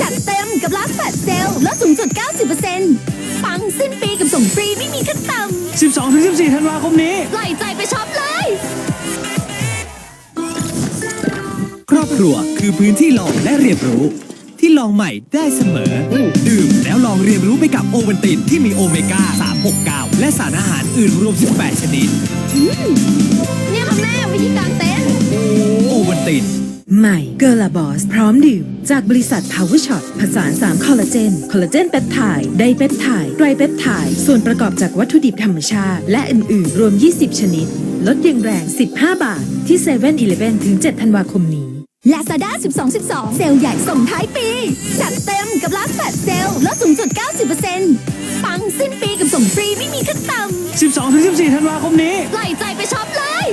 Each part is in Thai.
จัดเต็มกับลัสแปดเซลลดสูงสุด 90%ปังสิ้นปีกับส่งฟรีไม่มีขั้นต่ำ12-14 ธันวาคมนี้ำปล่อยใจไปช็อปเลย ครอบครัวคือพื้นที่ลองและเรียนรู้ ที่ลองใหม่ได้เสมออดื่มแล้วลองเรียนรู้ไปกับโอเวนตินที่มีโอเมก้า 369 และสารอาหารอื่นรวม 18 ชนิด เนี่ย ใหม่เกลาบอสพร้อมดื่ม จากบริษัท Power Shot ผสาน3คอลลาเจน คอลลาเจนเปปไทด์ไดเปปไทด์ไตรเปปไทด์ส่วนประกอบจากวัตถุดิบธรรมชาติ และอื่น ๆ รวม 20 ชนิด ลดยังแรง 15 บาท ที่7 e เ e ่ e อถึง 7 ธันวาคมนี้ลาซาด้า12 12 เซลล์ใหญ่ส่งท้ายปี จัดเต็มกับร้านแฟลชเซลล์ลดสูงสุด 90%ปังสิ้นปีกับส่งฟรีไม่มีขั้นต่12ถึง14 ธันวาคมนี้ำปล่อยใจไปช็อปเลย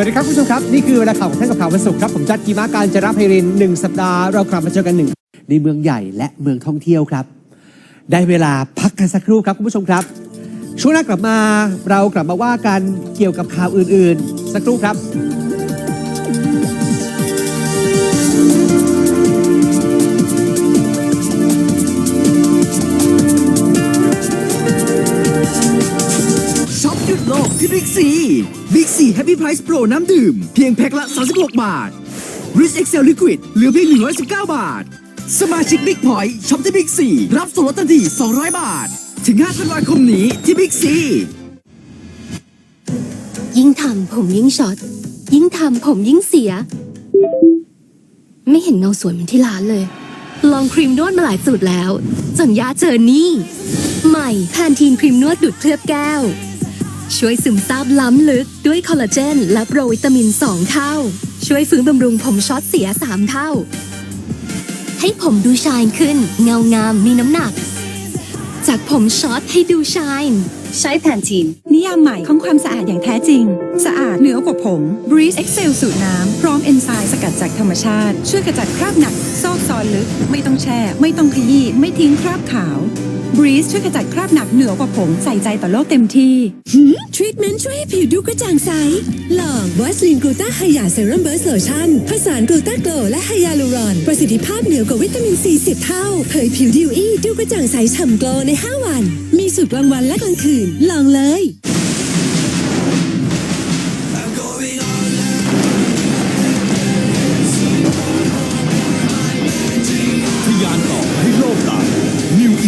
วัสดีครับคุณผู้ชมครับ นี่คือเวลาข่าวของท่านกับข่าววันศุกร์ครับ ผมจัดกีมาการจราภัยรินหนึ่งสัปดาห์เรากลับมาเจอกันหนึ่งในเมืองใหญ่และเมืองท่องเที่ยวครับ ได้เวลาพักกันสักครู่ครับคุณผู้ชมครับ ช่วงหน้ากลับมาเรากลับมาว่ากันเกี่ยวกับข่าวอื่นๆ สักครู่ครับ ที่บิ๊กซีบิ๊กซีแฮปปี้ไพรส์โปรน้ำดื่ม เพียงแพ็คละ 36 บาท Rich Excel Liquid เหลือเพียง 119 บาท สมาชิกบิ๊กพอยต์ช็อปที่บิ๊กซีรับส่วนลดทันที 200 บาท ถึง 5 ธันวาคมนี้ที่บิ๊กซียิ่งทำผมยิ่งช็อต ยิ่งทำผมยิ่งเสีย ไม่เห็นเงาสวยเหมือนที่ร้านเลย ลองครีมนวดมาหลายสูตรแล้ว จนยาเจอนี่ ใหม่แพนทีนครีมนวดดูดเคลือบแก้ว ช่วยซึมซาบล้ำลึกด้วยคอลลาเจน และโปรวิตามิน 2 เท่า ช่วยฟื้นบำรุงผมช็อตเสีย 3 เท่า ให้ผมดูชายขึ้น เงางามมีน้ำหนัก จากผมช็อตให้ดูชายใช้แพนทีนนิยามใหม่ของความสะอาดอย่างแท้จริง สะอาดเหนือกว่าผม Breeze Excel สูตรน้ำ พร้อมเอนไซม์สกัดจากธรรมชาติ ช่วยขจัดคราบหนัก ซอกซอนลึก ไม่ต้องแช่ ไม่ต้องขยี้ ไม่ทิ้งคราบขาว บรีสช่วยขจัดคราบหนักเหนือกว่าผมใส่ใจต่อโลกเต็มที่ทรีทเมนต์ช่วยให้ผิวดูกระจ่างใส ลองวัสลินกลูตาไฮยาเซรั่มเบิร์สโลชั่นผสานกลูตาโกลและไฮยาลูรอน ประสิทธิภาพเหนือกว่าวิตามินซีสิบเท่า เผยผิวดิวอี้ดูกระจ่างใสฉ่ำโกลใน 5 วัน มีสูตรกลางวันและกลางคืน ลองเลย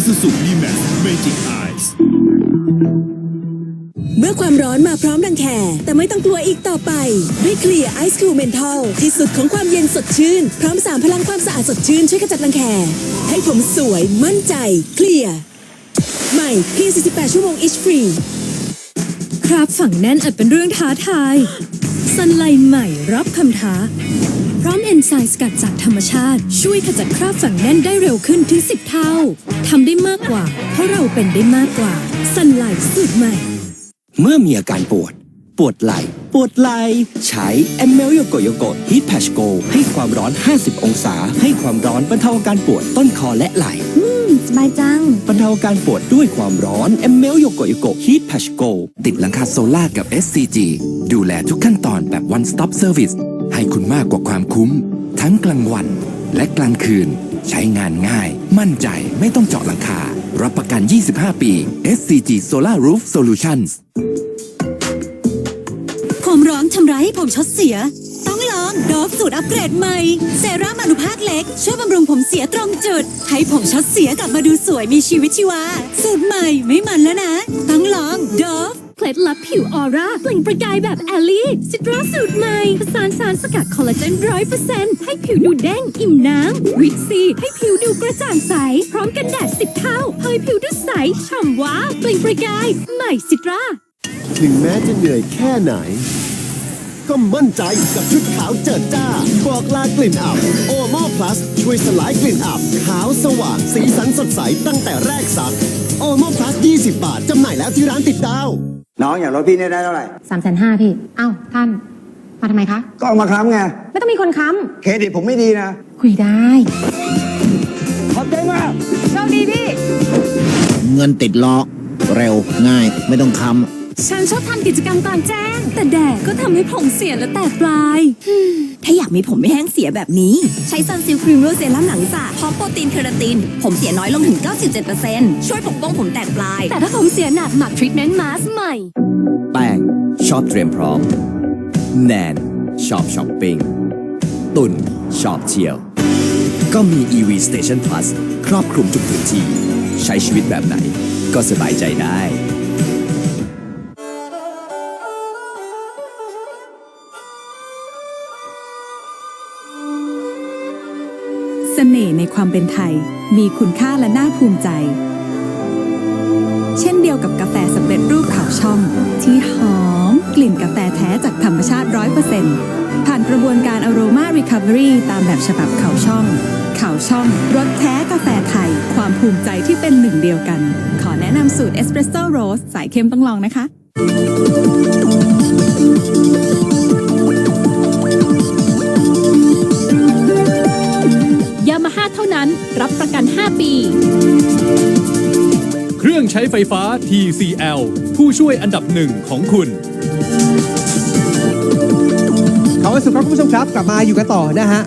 Isuzu D-Max Magic Eyes เมื่อความร้อนมาพร้อมรังแค แต่ไม่ต้องกลัวอีกต่อไป ด้วยเคลียร์ไอซ์คูลเมนทัลที่สุดของความเย็นสดชื่น พร้อมสามพลังความสะอาดสดชื่นช่วยขจัดรังแค ให้ผมสวยมั่นใจ เคลียร์ใหม่เพียง48 ชั่วโมงอิชฟรี ครับฝังแน่นอาจเป็นเรื่องท้าทายสันไลใหม่รับคำท้า พร้อมเอนไซม์สกัดจากธรรมชาติ ช่วยขจัดคราบฝังแน่นได้เร็วขึ้นถึง 10 เท่าทำได้มากกว่า เพราะเราเป็นได้มากกว่าสันไลสูตรใหม่ เมื่อมีอาการปวด ปวดไหล่ ปวดไหล่ใช้แอมเมลโยโกโยโกฮีทแพชโกให้ความร้อน 50 องศา ให้ความร้อนบรรเทาอาการปวดต้นคอและไหล่สบายจัง บรรเทาอาการปวดด้วยความร้อน m m l โยโกโยโกฮีทแพชโกติดหลังคาโซล่ากับ SCG ดูแลทุกขั้นตอนแบบ one stop service ให้คุณมากกว่าความคุ้ม ทั้งกลางวันและกลางคืน ใช้งานง่าย มั่นใจไม่ต้องเจาะหลังคา รับประกัน 25 ปี SCG Solar Roof Solutions ผมร้อนทำร้ายให้ผมช็อตเสีย ต้องลองโดฟสูตรอัปเกรดใหม่เซรั่มอนุภาคเล็ก ช่วยบำรุงผมเสียตรงจุด ให้ผมช็อตเสียกลับมาดูสวยมีชีวิตชีวา สูตรใหม่ไม่มันแล้วนะ ต้องลองโดฟ เคล็ดลับผิวออร่าเปล่งประกายแบบแอลลี่ซิตราสูตรใหม่ผสานสารสกัดคอลลาเจนร้อยเปอร์เซ็นต์ให้ผิวดูเด้งอิ่มน้ำวิตซีให้ผิวดูกระจ่างใส พร้อมกันแดดสิบเท่าเผยผิวดูใสฉ่ำว้าเปล่งประกาย ใหม่ซิตราถึงแม้จะเหนื่อยแค่ไหน ก็มั่นใจกับชุดขาวเจิดจ้า บอกลากลิ่นอับ โอโมพลัส ช่วยสลายกลิ่นอับ ขาวสว่าง สีสันสดใสตั้งแต่แรกสักโอโมพลัส 20 บาท จำหน่ายแล้วที่ร้านติดดาว น้องอย่างรถพี่เนี่ยได้เท่าไหร่สามแสนห้าพี่ เอ้าท่าน มาทำไมคะ ก็เอามาค้ำไง ไม่ต้องมีคนค้เครดิตผมไม่ดีนะำคุยได้ ขอบใจมาก โชคดีพี่ เงินติดล้อเร็วง่ายไม่ต้องค้ฉันชอบทำกิจกรรมกลางแจ้ง แต่แดดก็ทำให้ผมเสียและแตกปลาย ถ้าอยากมีผมไม่แห้งเสียแบบนี้ ใช้ซันซิลครีมโรเซรั่มหนังสระพร้อมโปรตีนเคราติน ผมเสียน้อยลงถึง 97%ช่วยปกป้องผมแตกปลาย แต่ถ้าผมเสียหนักหมักทรีทเมนต์มาสใหม่ แป้งชอบเตรียมพร้อม แนนชอบช้อปปิ้งตุนชอบเที่ยว ก็มี EV Station Plus ครอบคลุมทุกพื้นที่ ใช้ชีวิตแบบไหน ก็สบายใจได้ สน่ห์ในความเป็นไทย มีคุณค่าและน่าภูมิใจ เช่นเดียวกับกาแฟสำเร็จรูปขาวช่อง ที่หอมกลิ่นกาแฟแท้จากธรรมชาติ 100%ผ่านกระบวนการ Aroma Recovery ตามแบบฉบับเขาช่องเขาช่องรสแท้กาแฟไทย ความภูมิใจที่เป็นหนึ่งเดียวกัน ขอแนะนำสูตร Espresso Rose สายเข้มต้องลองนะคะ ประกัน 5 ปี เครื่องใช้ไฟฟ้า TCL ผู้ช่วยอันดับหนึ่งของคุณขอบคุณครับคุณผู้ชมครับ กลับมาอยู่กันต่อนะฮะ